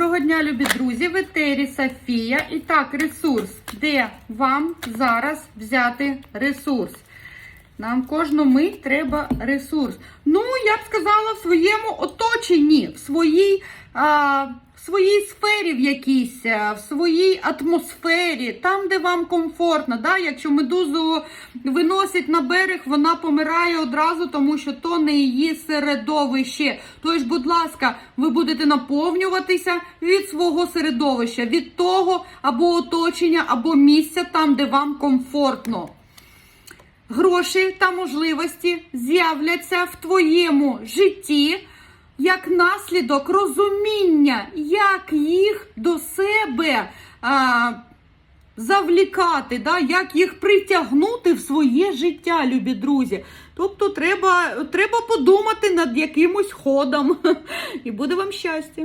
Доброго дня, любі друзі! В етері Софія. І так, ресурс. Де вам зараз взяти ресурс? Нам кожну мить треба ресурс. Ну, я б сказала, в своєму оточенні, в своїй, а, в своїй сфері в якійсь, в своїй атмосфері, там, де вам комфортно. Да? Якщо медузу виносять на берег, вона помирає одразу, тому що то не її середовище. Тож, будь ласка, ви будете наповнюватися від свого середовища, від того або оточення, або місця там, де вам комфортно. Гроші та можливості з'являться в твоєму житті як наслідок розуміння, як їх до себе а, завлікати, да, як їх притягнути в своє життя, любі друзі. Тобто треба, треба подумати над якимось ходом, і буде вам щастя.